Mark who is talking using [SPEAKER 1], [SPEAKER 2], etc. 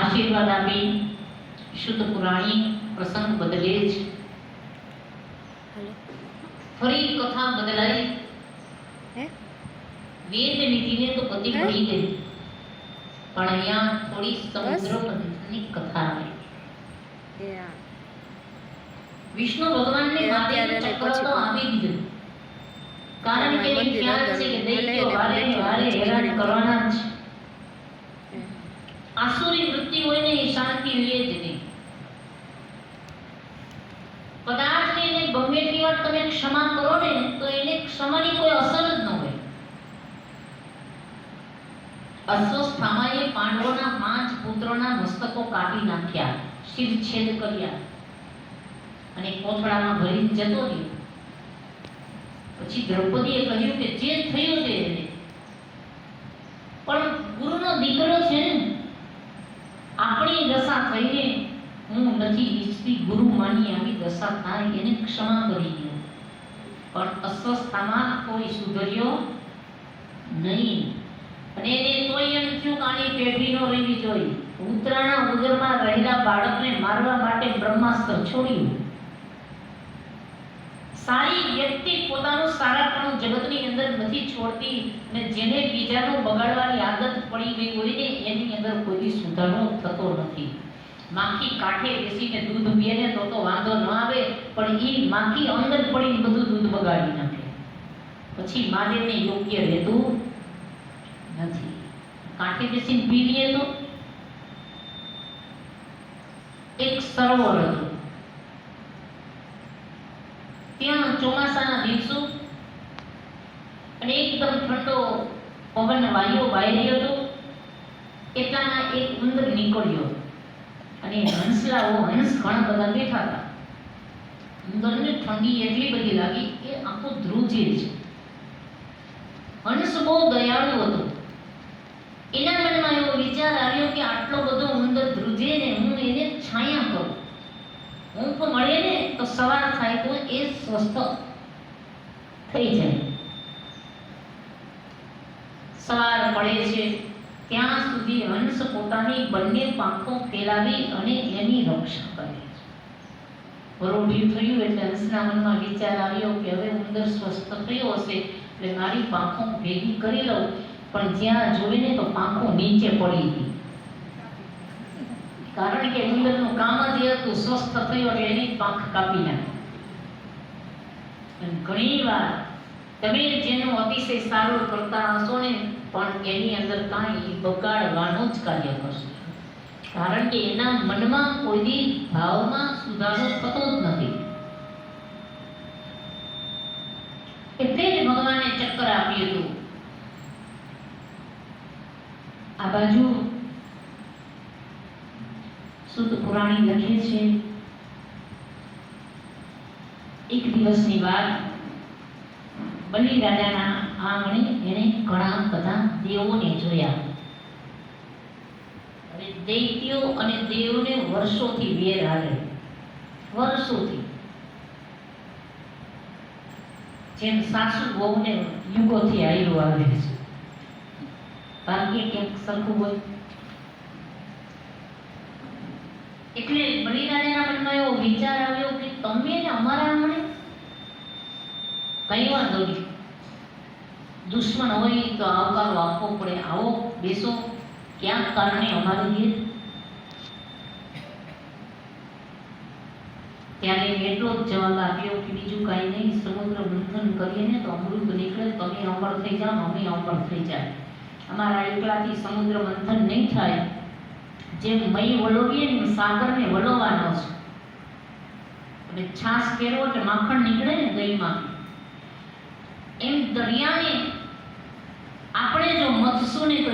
[SPEAKER 1] આશીર્વાદ આપી શુદ્ધ પુરાણી પ્રસંગ બદલે જ. ફરી કથા બદલાઈ વેદ નીતિને તો
[SPEAKER 2] પતિ?
[SPEAKER 1] ભળી ગઈ. પણ અહીંયા થોડી સમુદ્ર? મંથનની કથા આવી. વિષ્ણુ ભગવાનને માથે ચક્ર તો આવી દીધું. કારણ કે ખ્યાલ છે કે દૈત્યો વારે વારે હેરાન કરવાના છે. આસુરી વૃત્તિ શાંતિ લે જ નહીં. કદાચ એને ગમે એટલી વાર તમે ક્ષમા કરો ને, તો એને ક્ષમાની કોઈ અસર જ ન હોય. અશ્વસ્થામાએ પાંડવોના પાંચ પુત્રોના મસ્તકો કાપી નાખ્યા, શિરછેદ કર્યા. અને કોથળામાં ભરી જતો રહ્યો. પછી દ્રૌપદીએ કહ્યું કે જે થયું તે. પણ ગુરુનો દીકરો આપણી દશા થઈને હું નથી ઈચ્છતી ગુરુ માની આવી દશા થાય એને ક્ષમા કરી દો. પણ અસ્વસ્થતામાં કોઈ સુધર્યો નહીં. અને એને તોય એમ થયું કે આની પેઢી નો રહેવી જોઈએ. ઉત્તરાના ઉદરમાં રહેલા બાળકને મારવા માટે બ્રહ્માસ્ત્ર છોડ્યું. સારી વ્યક્તિ પોતાનું સારાપણું જગતની અંદર નથી છોડતી અને જેને બીજાનું બગાડવાની આદત પડી ગઈ હોય ને એની અંદર કોઈ દી સુધારો થતો નથી. માખી કાંઠે બેસીને દૂધ પીએ ને તો તો વાંધો ન આવે, પણ ઈ માખી અંદર પડીને બધું દૂધ બગાડી નાખે. પછી મહાદેવને યોગ્ય રહેતું નથી. કાંઠે બેસીને પી લઈએ તો? એક સરોવર હતું. ત્યાં ચોમાસાના દિવસો અને એકદમ ઠંડો પવન વાયુ રહ્યો હતો. એટલામાં એક ઉંદર નીકળ્યો. અને હંસલાઓ હંસ ઘણા બધા બેઠા હતા. ઉંદરને ઠંડી એટલી બધી લાગી કે આખો ધ્રુજે છે. હંસ બહુ દયાળુ હતો. એના મનમાં એવો વિચાર આવ્યો કે આટલો બધો ઉંદર ધ્રુજે ને હું એને છાયા કરું. ઊંઘ મળે ને તો સવાર થાય તો એ સ્વસ્થ થઈ જાય. સવાર પડે છે. ત્યાં સુધી હંસ પોતાની બંને પાંખો ફેલાવી અને એની રક્ષા કરે છે. પરોઢિયું થયું એટલે હંસના મનમાં વિચાર આવ્યો કે હવે ઉંદર સ્વસ્થ થયો હશે એટલે મારી પાંખો ભેગી કરી લઉં, પણ જ્યાં જોઈને તો પાંખો નીચે પડી ગઈ. કારણ કે ઉંદરનું કામ જ હતું, સ્વસ્થ થયો એટલે એની પાંખ કાપી નાખી. ઘણી વાર તમે જેનું અતિશય સારું કરતા હશો ને, પણ એની અંદર કાંઈ બગાડવાનું જ કાર્ય કરશે. કારણ કે એના મનમાં કોઈની ભાવમાં સુધારો થતો જ નથી. એટલે જ ભગવાને ચક્કર આપ્યું હતું. આ બાજુ શુદ્ધ પુરાણી લખે છે, એક દિવસની વાત બલિ રાજાના આંગણે એણે ઘણા બધા દેવોને જોયા. હવે દૈત્યો અને દેવોને વર્ષોથી વેર આવે. વર્ષોથી. જેમ સાસુ વહુને યુગોથી આયરું આવે છે. ભાગ્ય ક્યાંક સરખું હોય. એટલે બલિરાજાના મનમાં એવો વિચાર આવ્યો કે તમે ને અમારા આંગણે કઈ વાંધો નહીં. દુશ્મન હોય તો આવકારો આપવો પડે. આવો, બેસો. ક્યાંક કારણે અમારી ગીર ત્યારે એટલો જ જવાબ આપ્યો કે બીજું કાંઈ નહીં. સમુદ્ર મંથન કરીએ ને તો અમૃત નીકળે. તમે અમર થઈ જાઓ અમે અમર થઈ જાય. અમારા એકલાથી સમુદ્ર મંથન નહીં થાય. જેમ મય વલોવીએ ને સાગરને વલોવાનો છે. અને છાશ કેરો એટલે માખણ નીકળે ને દહીંમાં. એમ દરિયાને આપણે જો તો